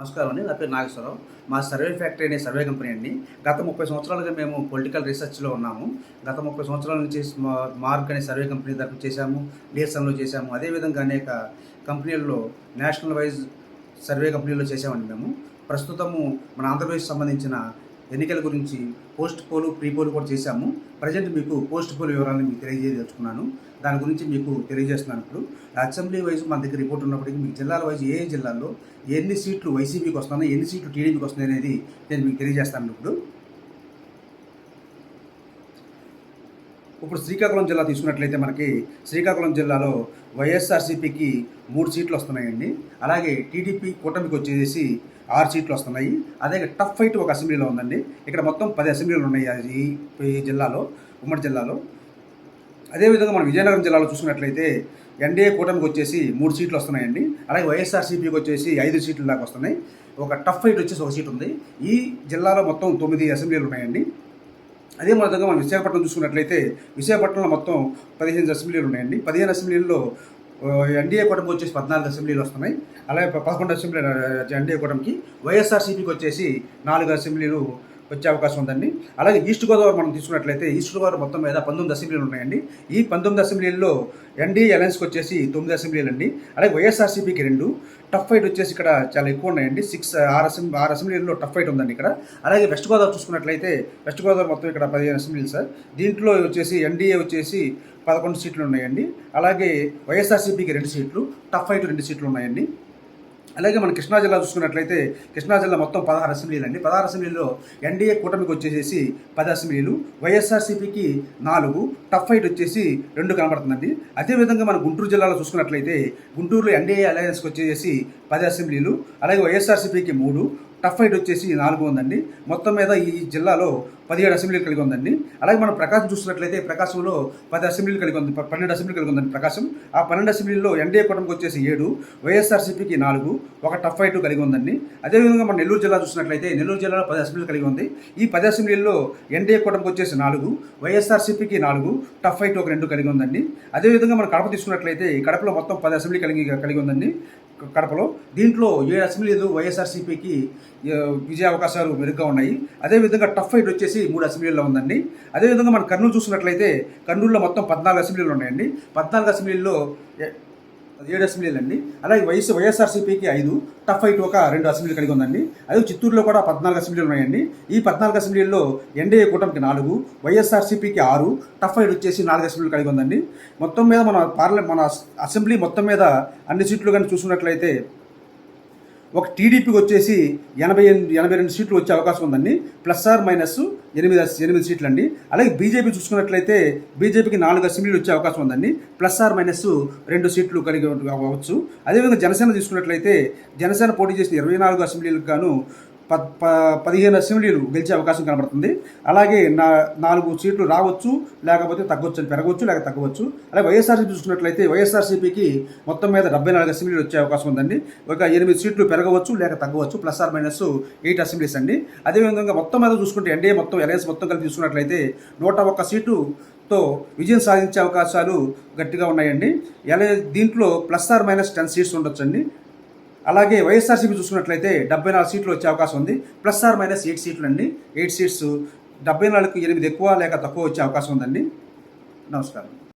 నమస్కారం అండి. నా పేరు నాగేశ్వరరావు. మా సర్వే ఫ్యాక్టరీ అనే సర్వే కంపెనీ అండి. గత ముప్పై సంవత్సరాలుగా మేము పొలిటికల్ రీసెర్చ్లో ఉన్నాము. గత ముప్పై సంవత్సరాల నుంచి మార్క్ అనే సర్వే కంపెనీ తరఫు చేశాము. డిఎస్ఎంలో చేశాము. అదేవిధంగా అనేక కంపెనీల్లో నేషనల్ వైజ్ సర్వే కంపెనీలో చేశామండి మేము. ప్రస్తుతము మన ఆంధ్రప్రదేశ్ సంబంధించిన ఎన్నికల గురించి పోస్ట్ పోలు ప్రీ పోలు కూడా చేశాము. ప్రజెంట్ మీకు పోస్ట్ పోల్ వివరాలను మీకు తెలియజేయదలుచుకున్నాను. దాని గురించి మీకు తెలియజేస్తున్నాను ఇప్పుడు. అసెంబ్లీ వైజ్ మన దగ్గర రిపోర్ట్ ఉన్నప్పటికీ మీకు జిల్లాల వైజ్ ఏ ఏ జిల్లాల్లో ఎన్ని సీట్లు వైసీపీకి వస్తున్నాయి ఎన్ని సీట్లు టీడీపీకి వస్తున్నాయి అనేది నేను మీకు తెలియజేస్తాను ఇప్పుడు. ఇప్పుడు శ్రీకాకుళం జిల్లా తీసుకున్నట్లయితే మనకి శ్రీకాకుళం జిల్లాలో వైఎస్ఆర్సీపీకి మూడు సీట్లు వస్తున్నాయండి. అలాగే టీడీపీ కూటమికి వచ్చేసి ఆరు సీట్లు వస్తున్నాయి. అదే టఫ్ ఫైట్ ఒక అసెంబ్లీలో ఉందండి. ఇక్కడ మొత్తం పది అసెంబ్లీలు ఉన్నాయి ఈ ఈ జిల్లాలో ఉమ్మడి జిల్లాలో. అదేవిధంగా మనం విజయనగరం జిల్లాలో చూసుకున్నట్లయితే ఎన్డీఏ కూటమికి వచ్చేసి మూడు సీట్లు వస్తున్నాయండి. అలాగే వైఎస్ఆర్సీపీకి వచ్చేసి ఐదు సీట్లు దాకా వస్తున్నాయి. ఒక టఫ్ ఫైట్ వచ్చేసి ఒక సీట్ ఉంది. ఈ జిల్లాలో మొత్తం తొమ్మిది అసెంబ్లీలు ఉన్నాయండి. అదే విధంగా మనం విశాఖపట్నం చూసుకున్నట్లయితే విశాఖపట్నంలో మొత్తం పదిహేను అసెంబ్లీలు ఉన్నాయండి. పదిహేను అసెంబ్లీల్లో ఎన్డీఏ కూటమికి వచ్చేసి పద్నాలుగు అసెంబ్లీలు వస్తున్నాయి. అలాగే పదకొండు అసెంబ్లీ ఎన్డీఏ కూటమికి. వైఎస్ఆర్సీపీకి వచ్చేసి నాలుగు అసెంబ్లీలు వచ్చే అవకాశం ఉందండి. అలాగే ఈస్ట్ గోదావరి మనం తీసుకున్నట్లయితే ఈస్ట్ గోదావరి మొత్తం మీద పంతొమ్మిది అసెంబ్లీలు ఉన్నాయండి. ఈ పంతొమ్మిది అసెంబ్లీల్లో ఎన్డీఏ అలయన్స్కి వచ్చేసి తొమ్మిది అసెంబ్లీలు అండి అలాగే వైఎస్ఆర్సీపీకి రెండు టఫ్ ఫైట్ వచ్చేసి ఇక్కడ చాలా ఎక్కువ ఉన్నాయండి. సిక్స్ ఆరు అసెంబ్లీ ఆరు అసెంబ్లీల్లో టఫ్ ఫైట్ ఉందండి ఇక్కడ. అలాగే వెస్ట్ గోదావరి చూసుకున్నట్లయితే వెస్ట్ గోదావరి మొత్తం ఇక్కడ పదిహేను అసెంబ్లీలు సార్. దీంట్లో వచ్చేసి ఎన్డీఏ వచ్చేసి పదకొండు సీట్లు ఉన్నాయండి. అలాగే వైఎస్ఆర్సీపీకి రెండు సీట్లు టఫ్ ఫైట్ రెండు సీట్లు ఉన్నాయండి. అలాగే మన కృష్ణా జిల్లా చూసుకున్నట్లయితే కృష్ణా జిల్లా మొత్తం పదహారు అసెంబ్లీలు అండి. పదహారు అసెంబ్లీలో ఎన్డీఏ కూటమికి వచ్చేసేసి పది అసెంబ్లీలు వైఎస్ఆర్సీపీకి నాలుగు టఫ్ ఫైట్ వచ్చేసి రెండు కనబడుతుందండి. అదేవిధంగా మన గుంటూరు జిల్లాలో చూసుకున్నట్లయితే గుంటూరులో ఎన్డీఏ అలయన్స్కి వచ్చేసి పది అసెంబ్లీలు అలాగే వైఎస్ఆర్సీపీకి మూడు టఫ్ ఫైట్ వచ్చేసి నాలుగు ఉందండి. మొత్తం మీద ఈ జిల్లాలో పదిహేడు అసెంబ్లీలు కలిగి ఉందండి. అలాగే మనం ప్రకాశం చూసినట్లయితే ప్రకాశంలో పది అసెంబ్లీలు కలిగి ఉంది. పన్నెండు అసెంబ్లీలు కలిగి ఉందండి ప్రకాశం. ఆ పన్నెండు అసెంబ్లీలో ఎన్డీఏ కూటమికి వచ్చేసి ఏడు వైఎస్ఆర్సీపీకి నాలుగు ఒక టఫ్ ఫైట్ కలిగి ఉందండి. అదేవిధంగా మన నెల్లూరు జిల్లా చూసినట్లయితే నెల్లూరు జిల్లాలో పది అసెంబ్లీలు కలిగి ఉంది. ఈ పది అసెంబ్లీల్లో ఎన్డీఏ కూటమికి వచ్చేసి నాలుగు వైఎస్ఆర్సీపీకి నాలుగు టఫ్ ఫైట్ ఒక రెండు కలిగి ఉందండి. అదేవిధంగా మనం కడప తీసుకున్నట్లయితే ఈ కడపలో మొత్తం పది అసెంబ్లీ కలిగి కలిగి ఉందండి. కడపలో దీంట్లో ఏడు అసెంబ్లీలు వైఎస్ఆర్సీపీకి విజయ అవకాశాలు మెరుగ్గా ఉన్నాయి. అదేవిధంగా టఫ్ ఫైట్ వచ్చేసి మూడు అసెంబ్లీల్లో ఉందండి. అదేవిధంగా మనం కర్నూలు చూసినట్లయితే కర్నూలులో మొత్తం పద్నాలుగు అసెంబ్లీలు ఉన్నాయండి. పద్నాలుగు అసెంబ్లీల్లో ఏడు అసెంబ్లీలు అండి అలాగే వైఎస్ వైఎస్ఆర్సీపీకి ఐదు టఫ్ ఫైట్ ఒక రెండు అసెంబ్లీలు కలిగి ఉందండి. అదే చిత్తూరులో కూడా పద్నాలుగు అసెంబ్లీలు ఉన్నాయండి. ఈ పద్నాలుగు అసెంబ్లీల్లో ఎన్డీఏ కూటమికి నాలుగు వైఎస్ఆర్సీపీకి ఆరు టఫ్ ఫైట్ వచ్చేసి నాలుగు అసెంబ్లీలు కలిగి ఉందండి. మొత్తం మీద మన పార్లమెంట్ మన అసెంబ్లీ మొత్తం మీద అన్ని సీట్లు కానీ చూసుకున్నట్లయితే ఒక టీడీపీకి వచ్చేసి ఎనభై ఎనిమిది ఎనభై రెండు సీట్లు వచ్చే అవకాశం ఉందండి. ప్లస్ ఆర్ మైనస్ ఎనిమిది ఎనిమిది సీట్లు అండి అలాగే బీజేపీ చూసుకున్నట్లయితే బీజేపీకి నాలుగు అసెంబ్లీలు వచ్చే అవకాశం ఉందండి. ప్లస్ ఆర్ మైనస్ రెండు సీట్లు కలిగి అవ్వచ్చు. అదేవిధంగా జనసేన తీసుకున్నట్లయితే జనసేన పోటీ చేసిన ఇరవై నాలుగు అసెంబ్లీలకు గాను ప- పదిహేను అసెంబ్లీలు గెలిచే అవకాశం కనబడుతుంది. అలాగే నా నాలుగు సీట్లు రావచ్చు లేకపోతే తగ్గవచ్చు అని పెరగవచ్చు లేక తగ్గవచ్చు. అలాగే వైఎస్ఆర్సీపీ చూసుకున్నట్లయితే వైఎస్ఆర్సీపీకి మొత్తం మీద డెబ్బై నాలుగు అసెంబ్లీలు వచ్చే అవకాశం ఉందండి. ఒక ఎనిమిది సీట్లు పెరగవచ్చు లేక తగ్గవచ్చు plus or minus eight assemblies అండి. అదేవిధంగా మొత్తం మీద చూసుకుంటే ఎన్డీఏ మొత్తం ఎలయన్స్ మొత్తం కలిపి చూసుకున్నట్లయితే నూట ఒక్క సీటు తో విజయం సాధించే అవకాశాలు గట్టిగా ఉన్నాయండి. ఎలా దీంట్లో plus or minus ten seats ఉండొచ్చండి. అలాగే వైఎస్ఆర్సీపీ చూసుకున్నట్లయితే డెబ్బై నాలుగు సీట్లు వచ్చే అవకాశం ఉంది. ప్లస్ ఆర్ మైనస్ ఎయిట్ సీట్లు అండి ఎయిట్ సీట్స్ డెబ్బై నాలుగుకి ఎనిమిది ఎక్కువ లేక తక్కువ వచ్చే అవకాశం ఉందండి. నమస్కారం.